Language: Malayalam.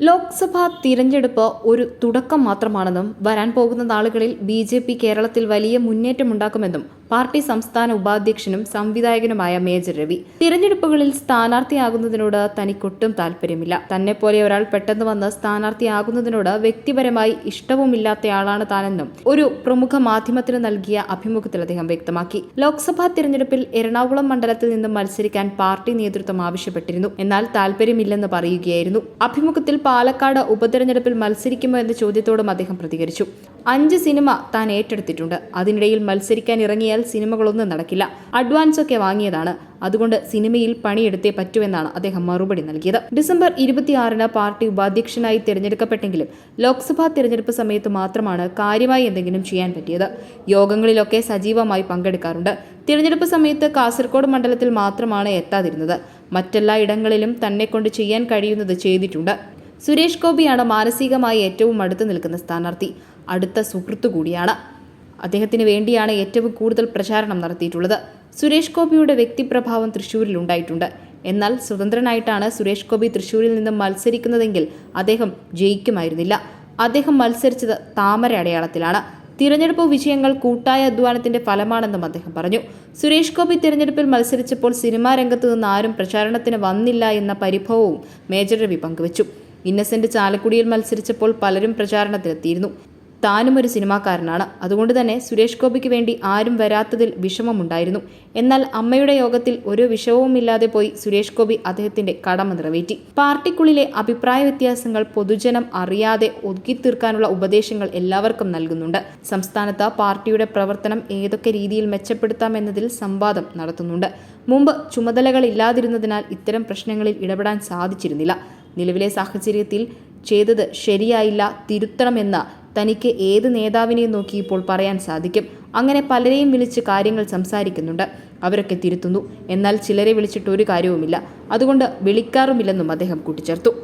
ലോക്സഭാ തിരഞ്ഞെടുപ്പ് ഒരു തുടക്കം മാത്രമാണെന്നും വരാൻ പോകുന്ന നാളുകളിൽ ബി കേരളത്തിൽ വലിയ മുന്നേറ്റമുണ്ടാക്കുമെന്നും പാർട്ടി സംസ്ഥാന ഉപാധ്യക്ഷനും സംവിധായകനുമായ മേജർ രവി. തിരഞ്ഞെടുപ്പുകളിൽ സ്ഥാനാർത്ഥിയാകുന്നതിനോട് തനിക്കൊട്ടും താല്പര്യമില്ല തന്നെ പോലെ ഒരാൾ പെട്ടെന്ന് വന്ന് സ്ഥാനാർത്ഥിയാകുന്നതിനോട് വ്യക്തിപരമായി ഇഷ്ടവുമില്ലാത്തയാളാണ് താനെന്നും ഒരു പ്രമുഖ മാധ്യമത്തിന് നൽകിയ അഭിമുഖത്തിൽ അദ്ദേഹം വ്യക്തമാക്കി. ലോക്സഭാ തിരഞ്ഞെടുപ്പിൽ എറണാകുളം മണ്ഡലത്തിൽ നിന്ന് മത്സരിക്കാൻ പാർട്ടി നേതൃത്വം ആവശ്യപ്പെട്ടിരുന്നു. എന്നാൽ താല്പര്യമില്ലെന്ന് പറയുകയായിരുന്നു. അഭിമുഖത്തിൽ പാലക്കാട് ഉപതെരഞ്ഞെടുപ്പിൽ മത്സരിക്കുമോ എന്ന ചോദ്യത്തോടും അദ്ദേഹം പ്രതികരിച്ചു. അഞ്ച് സിനിമ താൻ ഏറ്റെടുത്തിട്ടുണ്ട്. അതിനിടയിൽ മത്സരിക്കാൻ ഇറങ്ങിയാൽ സിനിമകളൊന്നും നടക്കില്ല. അഡ്വാൻസ് ഒക്കെ വാങ്ങിയതാണ്. അതുകൊണ്ട് സിനിമയിൽ പണിയെടുത്തേ പറ്റുമെന്നാണ് അദ്ദേഹം മറുപടി നൽകിയത്. ഡിസംബർ ഇരുപത്തിയാറിന് പാർട്ടി ഉപാധ്യക്ഷനായി തിരഞ്ഞെടുക്കപ്പെട്ടെങ്കിലും ലോക്സഭാ തിരഞ്ഞെടുപ്പ് സമയത്ത് മാത്രമാണ് കാര്യമായി എന്തെങ്കിലും ചെയ്യാൻ പറ്റിയത്. യോഗങ്ങളിലൊക്കെ സജീവമായി പങ്കെടുക്കാറുണ്ട്. തിരഞ്ഞെടുപ്പ് സമയത്ത് കാസർഗോഡ് മണ്ഡലത്തിൽ മാത്രമാണ് എത്താതിരുന്നത്. മറ്റെല്ലാ ഇടങ്ങളിലും തന്നെ കൊണ്ട് ചെയ്യാൻ കഴിയുന്നത് ചെയ്തിട്ടുണ്ട്. സുരേഷ് ഗോപിയാണ് മാനസികമായി ഏറ്റവും അടുത്ത് നിൽക്കുന്ന സ്ഥാനാർത്ഥി. അടുത്ത സുഹൃത്തു കൂടിയാണ്. അദ്ദേഹത്തിന് വേണ്ടിയാണ് ഏറ്റവും കൂടുതൽ പ്രചാരണം നടത്തിയിട്ടുള്ളത്. സുരേഷ് ഗോപിയുടെ വ്യക്തിപ്രഭാവം തൃശ്ശൂരിൽ ഉണ്ടായിട്ടുണ്ട്. എന്നാൽ സ്വതന്ത്രനായിട്ടാണ് സുരേഷ് ഗോപി തൃശ്ശൂരിൽ നിന്നും മത്സരിക്കുന്നതെങ്കിൽ അദ്ദേഹം ജയിക്കുമായിരുന്നില്ല. അദ്ദേഹം മത്സരിച്ചത് താമര അടയാളത്തിലാണ്. തിരഞ്ഞെടുപ്പ് വിജയങ്ങൾ കൂട്ടായ അധ്വാനത്തിന്റെ ഫലമാണെന്നും അദ്ദേഹം പറഞ്ഞു. സുരേഷ് ഗോപി തിരഞ്ഞെടുപ്പിൽ മത്സരിച്ചപ്പോൾ സിനിമാ രംഗത്തു നിന്ന് ആരും പ്രചാരണത്തിന് വന്നില്ല എന്ന പരിഭവവും മേജർ രവി പങ്കുവച്ചു. ഇന്നസെന്റ് ചാലക്കുടിയിൽ മത്സരിച്ചപ്പോൾ പലരും പ്രചാരണത്തിലെത്തിയിരുന്നു. താനും ഒരു സിനിമാക്കാരനാണ്. അതുകൊണ്ട് തന്നെ സുരേഷ് ഗോപിക്ക് വേണ്ടി ആരും വരാത്തതിൽ വിഷമമുണ്ടായിരുന്നു. എന്നാൽ അമ്മയുടെ യോഗത്തിൽ ഒരു വിഷമവുമില്ലാതെ പോയി സുരേഷ് ഗോപി അദ്ദേഹത്തിന്റെ കടമ നിറവേറ്റി. പാർട്ടിക്കുള്ളിലെ അഭിപ്രായ വ്യത്യാസങ്ങൾ പൊതുജനം അറിയാതെ ഒതുക്കിത്തീർക്കാനുള്ള ഉപദേശങ്ങൾ എല്ലാവർക്കും നൽകുന്നുണ്ട്. സംസ്ഥാനത്ത് പാർട്ടിയുടെ പ്രവർത്തനം ഏതൊക്കെ രീതിയിൽ മെച്ചപ്പെടുത്താം എന്നതിൽ സംവാദം നടത്തുന്നുണ്ട്. മുമ്പ് ചുമതലകളില്ലാതിരുന്നതിനാൽ ഇത്തരം പ്രശ്നങ്ങളിൽ ഇടപെടാൻ സാധിച്ചിരുന്നില്ല. നിലവിലെ സാഹചര്യത്തിൽ ചെയ്തത് ശരിയായില്ല തിരുത്തണമെന്ന് തനിക്ക് ഏത് നേതാവിനെയും നോക്കി ഇപ്പോൾ പറയാൻ സാധിക്കും. അങ്ങനെ പലരെയും വിളിച്ച് കാര്യങ്ങൾ സംസാരിക്കുന്നുണ്ട്. അവരൊക്കെ തിരുത്തുന്നു. എന്നാൽ ചിലരെ വിളിച്ചിട്ട് ഒരു കാര്യവുമില്ല. അതുകൊണ്ട് വിളിക്കാറുമില്ലെന്നും അദ്ദേഹം കൂട്ടിച്ചേർത്തു.